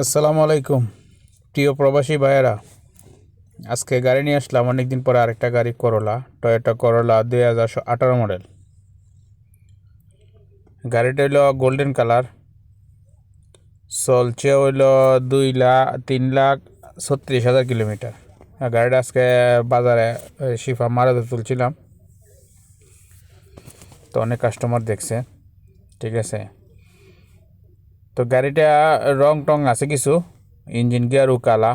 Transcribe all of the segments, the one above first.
আসসালামু আলাইকুম, প্রিয় প্রবাসী ভাইয়েরা। আজকে গাড়ি নিয়ে আসলাম অনেকদিন পরে আরেকটা গাড়ি করলা টয়োটা করলা দুই হাজার আঠারো মডেল গাড়িটা হইল গোল্ডেন কালার চলছে হইল দুই লাখ তিন লাখ ছত্রিশ হাজার কিলোমিটার। গাড়িটা আজকে বাজারে শিফা মারাতে তুলছিলাম। তো অনেক কাস্টমার দেখছে, ঠিক আছে? তো গাড়িটা রং টং আছে কিছু। ইঞ্জিন গিয়ারও কালা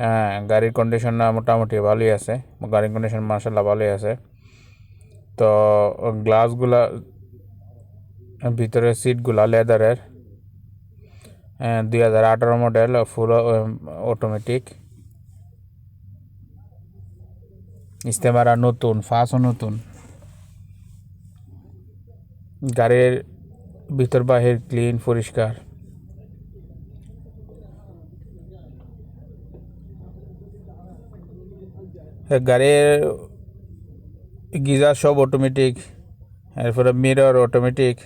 হ্যাঁ গাড়ির কন্ডিশন মোটামুটি ভালোই আছে। গাড়ির কন্ডিশন মার্শাল্লাহ ভালোই আছে। তো গ্লাসগুলা ভিতরে সিটগুলা লেদারের দুই হাজার আঠারো মডেল ফুল অটোমেটিক ইস্তেমারা নতুন ফাঁসও নতুন। গাড়ির ভিতর বাহির ক্লিন, পরিষ্কার। গাড়ির গিজার সব অটোমেটিক এরপরে মিরর অটোমেটিক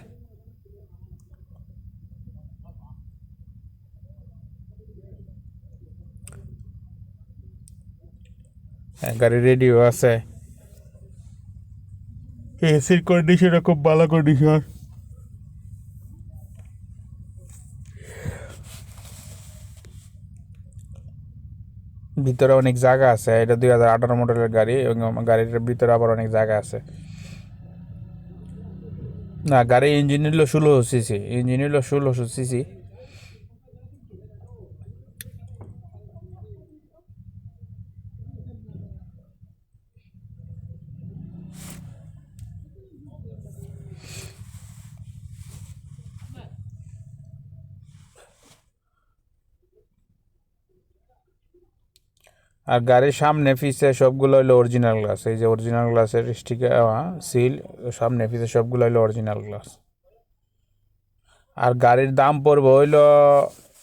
গাড়ি রেডিও আছে। এসির কন্ডিশনও খুব ভালো কন্ডিশন ভিতরে অনেক জায়গা আছে, এটা দুই হাজার আঠারো মডেলের গাড়ি এবং গাড়িটার ভিতরে আবার অনেক জায়গা আছে। না গাড়ির ইঞ্জিন হলো ষোলোশো সিসি ইঞ্জিন হলো ষোলোশো সিসি আর গাড়ির সামনে পিছে সবগুলো হলো অরিজিনাল গ্লাস এই যে অরিজিনাল গ্লাসের স্টিকার সিল সামনে পিছে সবগুলো হলো অরিজিনাল গ্লাস আর গাড়ির দাম পড়বে হইল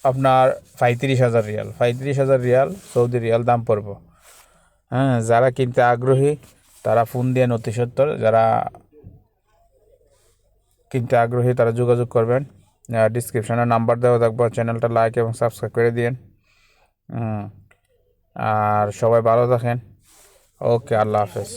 আপনার পঁয়ত্রিশ হাজার রিয়াল। পঁয়ত্রিশ হাজার রিয়াল, সৌদি রিয়াল দাম পড়ব। হ্যাঁ যারা কিনতে আগ্রহী, তারা ফোন দিয়ে অতি সত্তর। যারা কিনতে আগ্রহী, তারা যোগাযোগ করবেন। ডিসক্রিপশনে নাম্বার দেওয়া থাকবে। চ্যানেলটা লাইক এবং সাবস্ক্রাইব করে দিন হুম আর সবাই ভালো থাকেন। ওকে আল্লাহ হাফেজ।